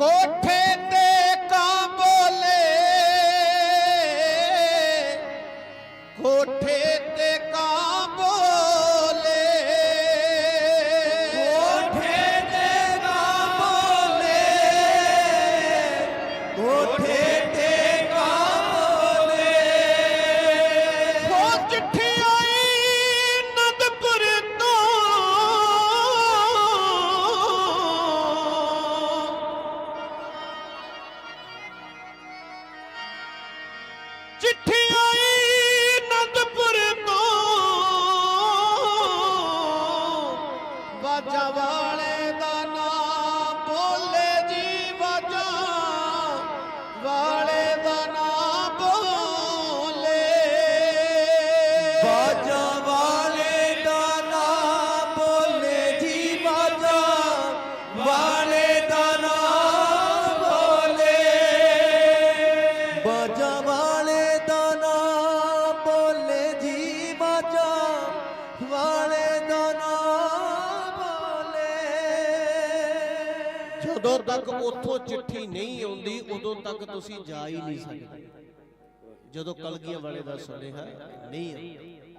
ਕੋਠੇ ਤੇ ਕਾਂ ਬੋਲੇ। ਕੋਠੇ ਤੇ ਕਾਂ ਬੋਲੇ। ਕੋਠੇ ਤੇ ਕਾਂ ਬੋਲੇ। ਕੋਠੇ ਤੇ ਕਾਂ ਬੋਲੇ। ਹੋ ਚਿੱਠੀ ਚਿੱਠੀ ਆਈ ਨੰਦਪੁਰ ਤੋਂ ਬਾਜਾ ਵਾਲੇ ਦਾ ਨਾਮ ਬੋਲੇ। ਜਦੋਂ ਤੱਕ ਉੱਥੋਂ ਚਿੱਠੀ ਨਹੀਂ ਆਉਂਦੀ, ਉਦੋਂ ਤੱਕ ਤੁਸੀਂ ਜਾ ਹੀ ਨਹੀਂ ਸਕਦੇ। ਜਦੋਂ ਕਲਗੀਆਂ ਵਾਲੇ ਦਾ ਸੁਨੇਹਾ ਨਹੀਂ ਆਉਂਦਾ।